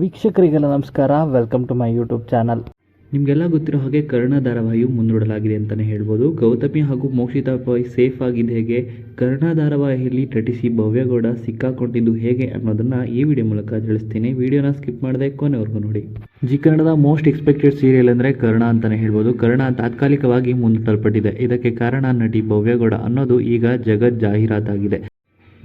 ವೀಕ್ಷಕರಿಗೆಲ್ಲ ನಮಸ್ಕಾರ. Welcome to my YouTube channel ನಿಮಗೆಲ್ಲ ಗೊತ್ತಿರೋ ಹಾಗೆ ಕರ್ಣ ಧಾರಾವಾಹಿಯು ಮುಂದೂಡಲಾಗಿದೆ ಅಂತಲೇ ಹೇಳ್ಬೋದು. ಗೌತಮಿ ಹಾಗೂ ಮೋಕ್ಷಿತಾ ಬಾಯ್ ಸೇಫ್ ಆಗಿದ್ದು ಹೇಗೆ? ಕರ್ಣ ಧಾರಾವಾಹಿಯಲ್ಲಿ ನಟಿಸಿ ಭವ್ಯಗೌಡ ಸಿಕ್ಕಾಕೊಂಡಿದ್ದು ಹೇಗೆ ಅನ್ನೋದನ್ನು ಈ ವಿಡಿಯೋ ಮೂಲಕ ತಿಳಿಸ್ತೀನಿ. ವಿಡಿಯೋನ ಸ್ಕಿಪ್ ಮಾಡದೆ ಕೊನೆವರೆಗೂ ನೋಡಿ. ಜಿ ಕನ್ನಡದ ಮೋಸ್ಟ್ ಎಕ್ಸ್ಪೆಕ್ಟೆಡ್ ಸೀರಿಯಲ್ ಅಂದರೆ ಕರ್ಣ ಅಂತಲೇ ಹೇಳ್ಬೋದು. ಕರ್ಣ ತಾತ್ಕಾಲಿಕವಾಗಿ ಮುಂದೂಡಲ್ಪಟ್ಟಿದೆ. ಇದಕ್ಕೆ ಕಾರಣ ನಟಿ ಭವ್ಯಗೌಡ ಅನ್ನೋದು ಈಗ ಜಗತ್ ಜಾಹೀರಾತಾಗಿದೆ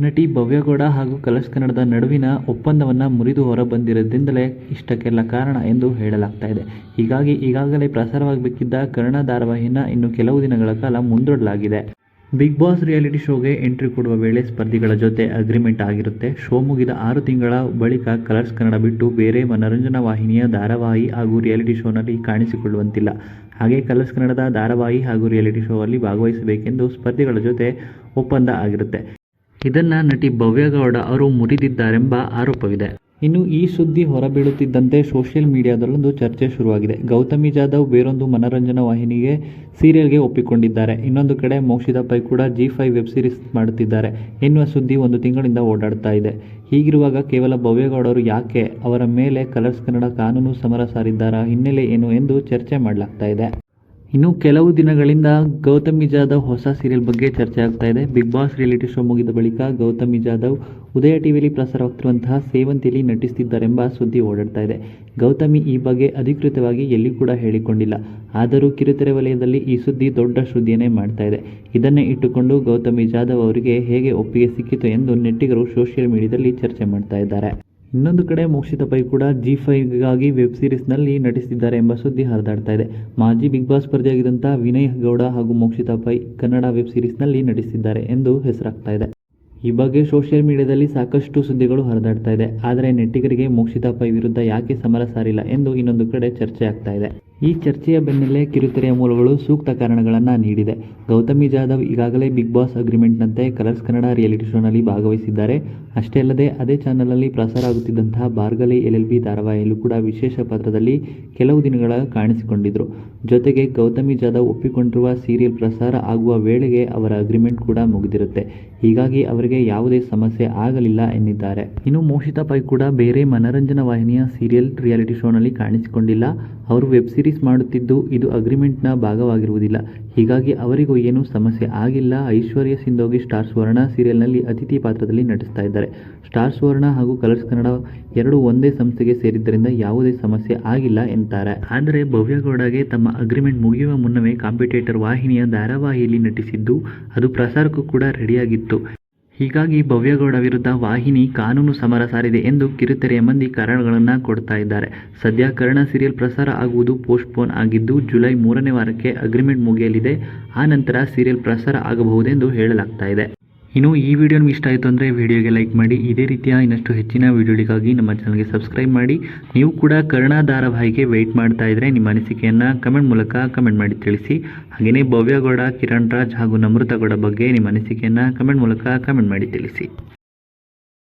ನಟಿ ಭವ್ಯಗೌಡ ಹಾಗೂ ಕಲರ್ಸ್ ಕನ್ನಡದ ನಡುವಿನ ಒಪ್ಪಂದವನ್ನು ಮುರಿದು ಹೊರಬಂದಿರೋದ್ರಿಂದಲೇ ಇಷ್ಟಕ್ಕೆಲ್ಲ ಕಾರಣ ಎಂದು ಹೇಳಲಾಗ್ತಾ ಇದೆ. ಹೀಗಾಗಿ ಈಗಾಗಲೇ ಪ್ರಸಾರವಾಗಬೇಕಿದ್ದ ಕರ್ಣ ಧಾರಾವಾಹಿನ ಇನ್ನು ಕೆಲವು ದಿನಗಳ ಕಾಲ ಮುಂದೂಡಲಾಗಿದೆ. ಬಿಗ್ ಬಾಸ್ ರಿಯಾಲಿಟಿ ಶೋಗೆ ಎಂಟ್ರಿ ಕೊಡುವ ವೇಳೆ ಸ್ಪರ್ಧಿಗಳ ಜೊತೆ ಅಗ್ರಿಮೆಂಟ್ ಆಗಿರುತ್ತೆ. ಶೋ ಮುಗಿದ ಆರು ತಿಂಗಳ ಬಳಿಕ ಕಲರ್ಸ್ ಕನ್ನಡ ಬಿಟ್ಟು ಬೇರೆ ಮನರಂಜನಾ ವಾಹಿನಿಯ ಧಾರಾವಾಹಿ ಹಾಗೂ ರಿಯಾಲಿಟಿ ಶೋನಲ್ಲಿ ಕಾಣಿಸಿಕೊಳ್ಳುವಂತಿಲ್ಲ. ಹಾಗೆ ಕಲರ್ಸ್ ಕನ್ನಡದ ಧಾರಾವಾಹಿ ಹಾಗೂ ರಿಯಾಲಿಟಿ ಶೋ ಅಲ್ಲಿ ಭಾಗವಹಿಸಬೇಕೆಂದು ಸ್ಪರ್ಧಿಗಳ ಜೊತೆ ಒಪ್ಪಂದ ಆಗಿರುತ್ತೆ. ಇದನ್ನ ನಟಿ ಭವ್ಯಗೌಡ ಅವರು ಮುರಿದಿದ್ದಾರೆಂಬ ಆರೋಪವಿದೆ. ಇನ್ನು ಈ ಸುದ್ದಿ ಹೊರಬೀಳುತ್ತಿದ್ದಂತೆ ಸೋಷಿಯಲ್ ಮೀಡಿಯಾದಲ್ಲೊಂದು ಚರ್ಚೆ ಶುರುವಾಗಿದೆ. ಗೌತಮಿ ಜಾಧವ್ ಬೇರೊಂದು ಮನರಂಜನಾ ವಾಹಿನಿಗೆ ಸೀರಿಯಲ್ಗೆ ಒಪ್ಪಿಕೊಂಡಿದ್ದಾರೆ. ಇನ್ನೊಂದು ಕಡೆ ಮೋಕ್ಷಿದ ಪೈ ಕೂಡ ಜಿ ಫೈವ್ ವೆಬ್ ಸೀರೀಸ್ ಮಾಡುತ್ತಿದ್ದಾರೆ. ಎನ್ನುವ ಸುದ್ದಿ ಒಂದು ತಿಂಗಳಿಂದ ಓಡಾಡ್ತಾ ಇದೆ. ಹೀಗಿರುವಾಗ ಕೇವಲ ಭವ್ಯಗೌಡರು ಯಾಕೆ ಅವರ ಮೇಲೆ ಕಲರ್ಸ್ ಕನ್ನಡ ಕಾನೂನು ಸಮರ ಸಾರಿದ್ದಾರಾ, ಹಿನ್ನೆಲೆ ಏನು ಎಂದು ಚರ್ಚೆ ಮಾಡಲಾಗ್ತಾ ಇದೆ. ಇನ್ನು ಕೆಲವು ದಿನಗಳಿಂದ ಗೌತಮಿ ಜಾಧವ್ ಹೊಸ ಸೀರಿಯಲ್ ಬಗ್ಗೆ ಚರ್ಚೆ ಆಗ್ತಾ ಇದೆ. ಬಿಗ್ ಬಾಸ್ ರಿಯಾಲಿಟಿ ಶೋ ಮುಗಿದ ಬಳಿಕ ಗೌತಮಿ ಜಾಧವ್ ಉದಯ ಟಿವಿಯಲ್ಲಿ ಪ್ರಸಾರವಾಗ್ತಿರುವಂತಹ ಸೇವಂತಿಯಲ್ಲಿ ನಟಿಸುತ್ತಿದ್ದಾರೆಂಬ ಸುದ್ದಿ ಓಡಾಡ್ತಾ ಇದೆ. ಗೌತಮಿ ಈ ಬಗ್ಗೆ ಅಧಿಕೃತವಾಗಿ ಎಲ್ಲಿ ಕೂಡ ಹೇಳಿಕೊಂಡಿಲ್ಲ. ಆದರೂ ಕಿರುತೆರೆ ವಲಯದಲ್ಲಿ ಈ ಸುದ್ದಿ ದೊಡ್ಡ ಸುದ್ದಿಯನ್ನೇ ಮಾಡ್ತಾ ಇದೆ. ಇದನ್ನೇ ಇಟ್ಟುಕೊಂಡು ಗೌತಮಿ ಜಾಧವ್ ಅವರಿಗೆ ಹೇಗೆ ಒಪ್ಪಿಗೆ ಸಿಕ್ಕಿತು ಎಂದು ನೆಟ್ಟಿಗರು ಸೋಷಿಯಲ್ ಮೀಡಿಯಾದಲ್ಲಿ ಚರ್ಚೆ ಮಾಡ್ತಾ ಇದ್ದಾರೆ. ಇನ್ನೊಂದು ಕಡೆ ಮೋಕ್ಷಿತಾ ಪೈ ಕೂಡ ಜಿ ಫೈವ್ಗಾಗಿ ವೆಬ್ ಸೀರೀಸ್ನಲ್ಲಿ ನಟಿಸಿದ್ದಾರೆ ಎಂಬ ಸುದ್ದಿ ಹರಿದಾಡ್ತಾ ಇದೆ. ಮಾಜಿ ಬಿಗ್ ಬಾಸ್ ಸ್ಪರ್ಧಿಯಾಗಿದ್ದಂಥ ವಿನಯ್ ಗೌಡ ಹಾಗೂ ಮೋಕ್ಷಿತಾ ಪೈ ಕನ್ನಡ ವೆಬ್ ಸೀರೀಸ್ನಲ್ಲಿ ನಟಿಸಿದ್ದಾರೆ ಎಂದು ಹೆಸರಾಗ್ತಾ ಇದೆ. ಈ ಬಗ್ಗೆ ಸೋಷಿಯಲ್ ಮೀಡಿಯಾದಲ್ಲಿ ಸಾಕಷ್ಟು ಸುದ್ದಿಗಳು ಹರಿದಾಡ್ತಾ ಇದೆ. ಆದರೆ ನೆಟ್ಟಿಗರಿಗೆ ಮೋಕ್ಷಿತಾ ಪೈ ವಿರುದ್ಧ ಯಾಕೆ ಸಮರ ಸಾರಿಲ್ಲ ಎಂದು ಇನ್ನೊಂದು ಕಡೆ ಚರ್ಚೆ ಆಗ್ತಾ ಇದೆ. ಈ ಚರ್ಚೆಯ ಬೆನ್ನಲ್ಲೇ ಕಿರುತೆರೆಯ ಮೂಲಗಳು ಸೂಕ್ತ ಕಾರಣಗಳನ್ನು ನೀಡಿದೆ. ಗೌತಮಿ ಜಾಧವ್ ಈಗಾಗಲೇ ಬಿಗ್ ಬಾಸ್ ಅಗ್ರಿಮೆಂಟ್ನಂತೆ ಕಲರ್ಸ್ ಕನ್ನಡ ರಿಯಾಲಿಟಿ ಶೋನಲ್ಲಿ ಭಾಗವಹಿಸಿದ್ದಾರೆ. ಅಷ್ಟೇ ಅಲ್ಲದೆ ಅದೇ ಚಾನಲ್ನಲ್ಲಿ ಪ್ರಸಾರ ಆಗುತ್ತಿದ್ದಂತಹ ಬಾರ್ಗಲಿ ಎಲ್ ಎಲ್ ಬಿ ಧಾರಾವಾಹಿಯಲ್ಲೂ ಕೂಡ ವಿಶೇಷ ಪಾತ್ರದಲ್ಲಿ ಕೆಲವು ದಿನಗಳ ಕಾಣಿಸಿಕೊಂಡಿದ್ದರು ಜೊತೆಗೆ ಗೌತಮಿ ಜಾಧವ್ ಒಪ್ಪಿಕೊಂಡಿರುವ ಸೀರಿಯಲ್ ಪ್ರಸಾರ ಆಗುವ ವೇಳೆಗೆ ಅವರ ಅಗ್ರಿಮೆಂಟ್ ಕೂಡ ಮುಗಿದಿರುತ್ತೆ. ಹೀಗಾಗಿ ಅವರಿಗೆ ಯಾವುದೇ ಸಮಸ್ಯೆ ಆಗಲಿಲ್ಲ ಎಂದಿದ್ದಾರೆ. ಇನ್ನು ಮೋಷಿತಾ ಪೈ ಕೂಡ ಬೇರೆ ಮನರಂಜನಾ ವಾಹಿನಿಯ ಸೀರಿಯಲ್ ರಿಯಾಲಿಟಿ ಶೋನಲ್ಲಿ ಕಾಣಿಸಿಕೊಂಡಿಲ್ಲ. ಅವರು ವೆಬ್ ಸೀರೀಸ್ ಮಾಡುತ್ತಿದ್ದು ಇದು ಅಗ್ರಿಮೆಂಟ್ನ ಭಾಗವಾಗಿರುವುದಿಲ್ಲ. ಹೀಗಾಗಿ ಅವರಿಗೂ ಏನೂ ಸಮಸ್ಯೆ ಆಗಿಲ್ಲ. ಐಶ್ವರ್ಯ ಸಿಂಧೋಗಿ ಸ್ಟಾರ್ ಸುವರ್ಣ ಸೀರಿಯಲ್ನಲ್ಲಿ ಅತಿಥಿ ಪಾತ್ರದಲ್ಲಿ ನಟಿಸ್ತಾ ಇದ್ದಾರೆ. ಸ್ಟಾರ್ ಸುವರ್ಣ ಹಾಗೂ ಕಲರ್ಸ್ ಕನ್ನಡ ಎರಡು ಒಂದೇ ಸಂಸ್ಥೆಗೆ ಸೇರಿದ್ದರಿಂದ ಯಾವುದೇ ಸಮಸ್ಯೆ ಆಗಿಲ್ಲ ಎಂತಾರೆ. ಆದರೆ ಭವ್ಯಗೌಡಗೆ ತಮ್ಮ ಅಗ್ರಿಮೆಂಟ್ ಮುಗಿಯುವ ಮುನ್ನವೇ ಕಾಂಪಿಟೇಟರ್ ವಾಹಿನಿಯ ಧಾರಾವಾಹಿಯಲ್ಲಿ ನಟಿಸಿದ್ದು, ಅದು ಪ್ರಸಾರಕ್ಕೂ ಕೂಡ ರೆಡಿಯಾಗಿತ್ತು ಹೀಗಾಗಿ ಭವ್ಯಗೌಡ ವಿರುದ್ಧ ವಾಹಿನಿ ಕಾನೂನು ಸಮರ ಸಾರಿದೆ ಎಂದು ಕಿರುತೆರೆಯ ಮಂದಿ ಕಾರಣಗಳನ್ನು ಕೊಡ್ತಾ ಇದ್ದಾರೆ. ಸದ್ಯ ಕರ್ಣ ಸೀರಿಯಲ್ ಪ್ರಸಾರ ಆಗುವುದು ಪೋಸ್ಟ್ಪೋನ್ ಆಗಿದ್ದು, ಜುಲೈ ಮೂರನೇ ವಾರಕ್ಕೆ ಅಗ್ರಿಮೆಂಟ್ ಮುಗಿಯಲಿದೆ. ಆ ನಂತರ ಸೀರಿಯಲ್ ಪ್ರಸಾರ ಆಗಬಹುದೆಂದು ಹೇಳಲಾಗ್ತಾ ಇದೆ. ಇನ್ನು ಈ ವಿಡಿಯೋ ನಿಮ್ಗೆ ಇಷ್ಟ ಆಯಿತು ಅಂದರೆ ವಿಡಿಯೋಗೆ ಲೈಕ್ ಮಾಡಿ. ಇದೇ ರೀತಿಯ ಇನ್ನಷ್ಟು ಹೆಚ್ಚಿನ ವಿಡಿಯೋಗಳಿಗಾಗಿ ನಮ್ಮ ಚಾನಲ್ಗೆ ಸಬ್ಸ್ಕ್ರೈಬ್ ಮಾಡಿ. ನೀವು ಕೂಡ ಕರ್ಣ ಧಾರಾವಾಹಿಗೆ ವೆಯ್ಟ್ ಮಾಡ್ತಾ ಇದ್ದರೆ ನಿಮ್ಮ ಅನಿಸಿಕೆಯನ್ನು ಕಮೆಂಟ್ ಮೂಲಕ ಕಮೆಂಟ್ ಮಾಡಿ ತಿಳಿಸಿ. ಹಾಗೆಯೇ ಭವ್ಯಗೌಡ, ಕಿರಣ್ ರಾಜ್ ಹಾಗೂ ನಮೃತಗೌಡ ಬಗ್ಗೆ ನಿಮ್ಮ ಅನಿಸಿಕೆಯನ್ನು ಕಮೆಂಟ್ ಮೂಲಕ ಕಮೆಂಟ್ ಮಾಡಿ ತಿಳಿಸಿ.